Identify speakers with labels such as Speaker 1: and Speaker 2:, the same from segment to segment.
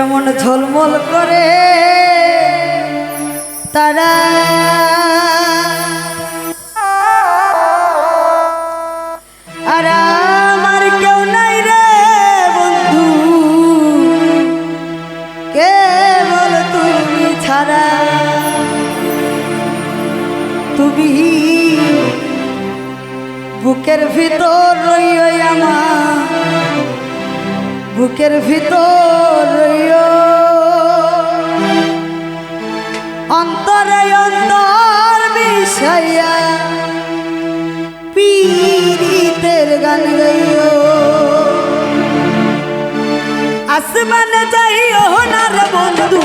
Speaker 1: যেমন ঝলমল করে তারা। আমার কেউ তুমি ছাড়া। বুকের ভিতর রই আমার। বুকের ভিতর অন্তরে অন্তর বিষয়া পীড়িতের গান গাইও। আসমান ও না বন্ধু।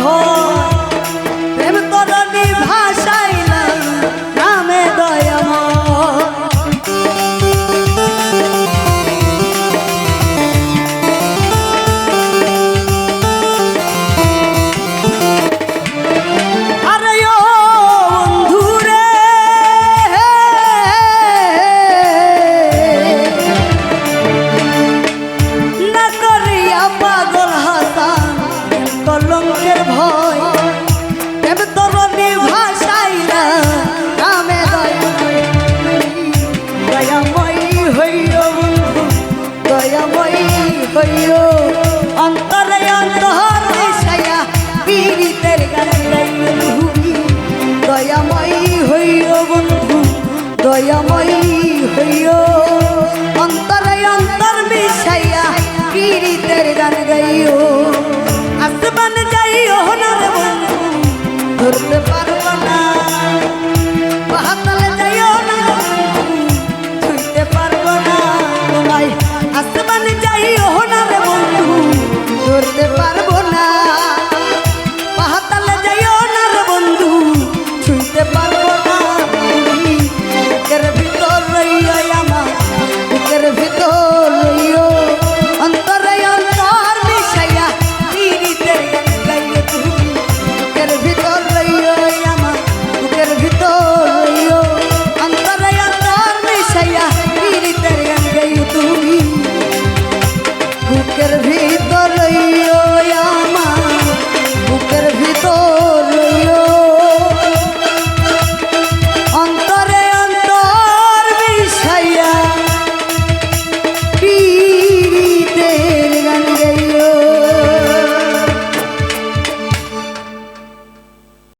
Speaker 1: そ。দয়াময়ী হইও। অন্তরে অন্তর মিশাইয়া কীরিতের গান গাইও।